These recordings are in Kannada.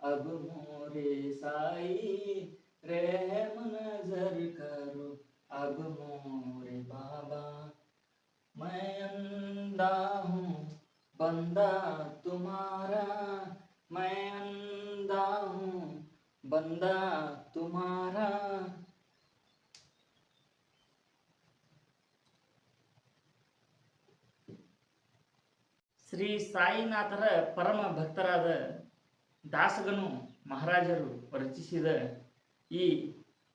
अब मोरे साई रहम नजर करो अब मोरे बाबा मैं अंधा हूँ बंदा तुम्हारा मैं अंधा हूँ बंदा तुम्हारा ಶ್ರೀ ಸಾಯಿನಾಥರ ಪರಮ ಭಕ್ತರಾದ ದಾಸಗನು ಮಹಾರಾಜರು ರಚಿಸಿದ ಈ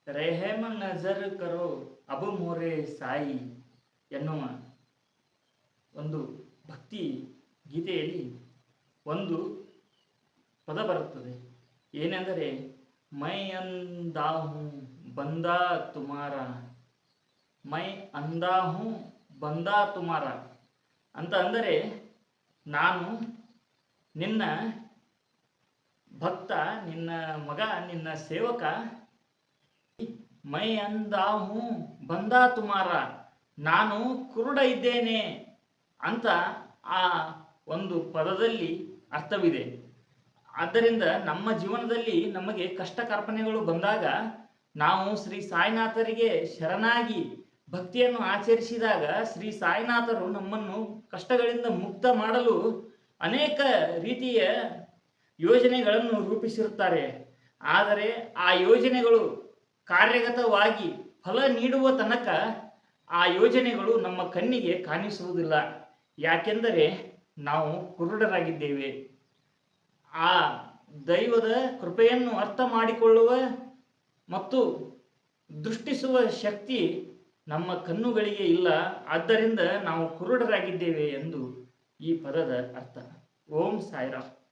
ರೆಹೇಮ ನಜರ್ ಕರೋ ಅಬು ಮೋರೆ ಸಾಯಿ ಎನ್ನುವ ಒಂದು ಭಕ್ತಿ ಗೀತೆಯಲ್ಲಿ ಒಂದು ಪದ ಬರುತ್ತದೆ. ಏನೆಂದರೆ, ಮೈ ಅಂದಾಹು ಬಂದಾ ತುಮಾರ, ಮೈ ಅಂದಾಹು ಬಂದಾ ತುಮಾರ ಅಂತ ಅಂದರೆ, ನಾನು ನಿನ್ನ ಭಕ್ತ, ನಿನ್ನ ಮಗ, ನಿನ್ನ ಸೇವಕ, ಮೈ ಅಂದಾಹು ಬಂದ ತುಮಾರ, ನಾನು ಕುರುಡ ಇದ್ದೇನೆ ಅಂತ ಆ ಒಂದು ಪದದಲ್ಲಿ ಅರ್ಥವಿದೆ. ಆದ್ದರಿಂದ ನಮ್ಮ ಜೀವನದಲ್ಲಿ ನಮಗೆ ಕಷ್ಟ ಕಾರ್ಪಣ್ಯಗಳು ಬಂದಾಗ ನಾವು ಶ್ರೀ ಸಾಯಿನಾಥರಿಗೆ ಶರಣಾಗಿ ಭಕ್ತಿಯನ್ನು ಆಚರಿಸಿದಾಗ ಶ್ರೀ ಸಾಯಿನಾಥರು ನಮ್ಮನ್ನು ಕಷ್ಟಗಳಿಂದ ಮುಕ್ತ ಮಾಡಲು ಅನೇಕ ರೀತಿಯ ಯೋಜನೆಗಳನ್ನು ರೂಪಿಸಿರುತ್ತಾರೆ. ಆದರೆ ಆ ಯೋಜನೆಗಳು ಕಾರ್ಯಗತವಾಗಿ ಫಲ ನೀಡುವ ತನಕ ಆ ಯೋಜನೆಗಳು ನಮ್ಮ ಕಣ್ಣಿಗೆ ಕಾಣಿಸುವುದಿಲ್ಲ. ಯಾಕೆಂದರೆ ನಾವು ಕುರುಡರಾಗಿದ್ದೇವೆ. ಆ ದೈವದ ಕೃಪೆಯನ್ನು ಅರ್ಥ ಮಾಡಿಕೊಳ್ಳುವ ಮತ್ತು ದೃಷ್ಟಿಸುವ ಶಕ್ತಿ ನಮ್ಮ ಕಣ್ಣುಗಳಿಗೆ ಇಲ್ಲ. ಆದ್ದರಿಂದ ನಾವು ಕುರುಡರಾಗಿದ್ದೇವೆ ಎಂದು ಈ ಪದದ ಅರ್ಥ. ಓಂ ಸಾಯಿರಾಮ್.